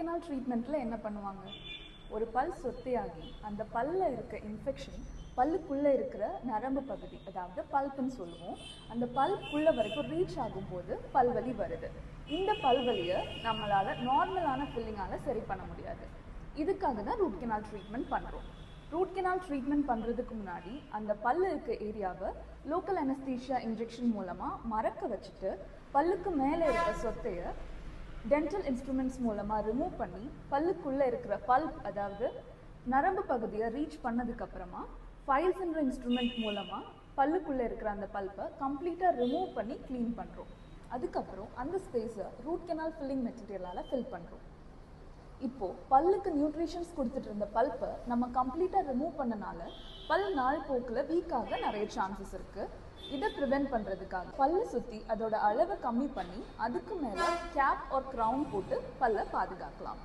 Canal ட்ரீட்மெண்ட்டில் என்ன பண்ணுவாங்க? ஒரு பல் சொத்தையாகி அந்த பல்ல இருக்க இன்ஃபெக்ஷன் பல்லுக்குள்ளே இருக்கிற நரம்பு பகுதி அதாவது பல்ப்புன்னு சொல்லுவோம் அந்த பல்ப்புள்ள வரைக்கும் ரீச் ஆகும்போது பல்வலி வருது. இந்த பல்வலியை நம்மளால் நார்மலான ஃபில்லிங்கால் சரி பண்ண முடியாது. இதுக்காக தான் ரூட் கெனால் ட்ரீட்மெண்ட் பண்ணுறோம் ரூட் கெனால் ட்ரீட்மெண்ட் பண்ணுறதுக்கு முன்னாடி அந்த பல்லு இருக்க ஏரியாவை லோக்கல் அனஸ்தீஷியா இன்ஜெக்ஷன் மூலமாக மறக்க வச்சுட்டு பல்லுக்கு மேலே இருக்க சொத்தையை டென்டல் இன்ஸ்ட்ருமெண்ட்ஸ் மூலமாக ரிமூவ் பண்ணி பல்லுக்குள்ளே இருக்கிற பல்ப் அதாவது நரம்பு பகுதியை ரீச் பண்ணதுக்கப்புறமா ஃபைல்ஸ்ன்ற இன்ஸ்ட்ருமெண்ட் மூலமாக பல்லுக்குள்ளே இருக்கிற அந்த பல்ப்பை கம்ப்ளீட்டாக ரிமூவ் பண்ணி க்ளீன் பண்ணுறோம் அதுக்கப்புறம் அந்த ஸ்பேஸை ரூட் கெனால் ஃபில்லிங் மெட்டீரியலால் ஃபில் பண்ணுறோம் இப்போ பல்லுக்கு நியூட்ரிஷன்ஸ் கொடுத்துட்டு இருந்த பல்ப்பை நம்ம கம்ப்ளீட்டாக ரிமூவ் பண்ணனால பல் நாள் போக்கில் வீக்காக நிறைய சான்சஸ் இருக்கு. இதை ப்ரிவென்ட் பண்ணுறதுக்காக பல்லை சுற்றி அதோட அளவை கம்மி பண்ணி அதுக்கு மேலே கேப் ஒரு க்ரௌன் போட்டு பல்லை பாதுகாக்கலாம்.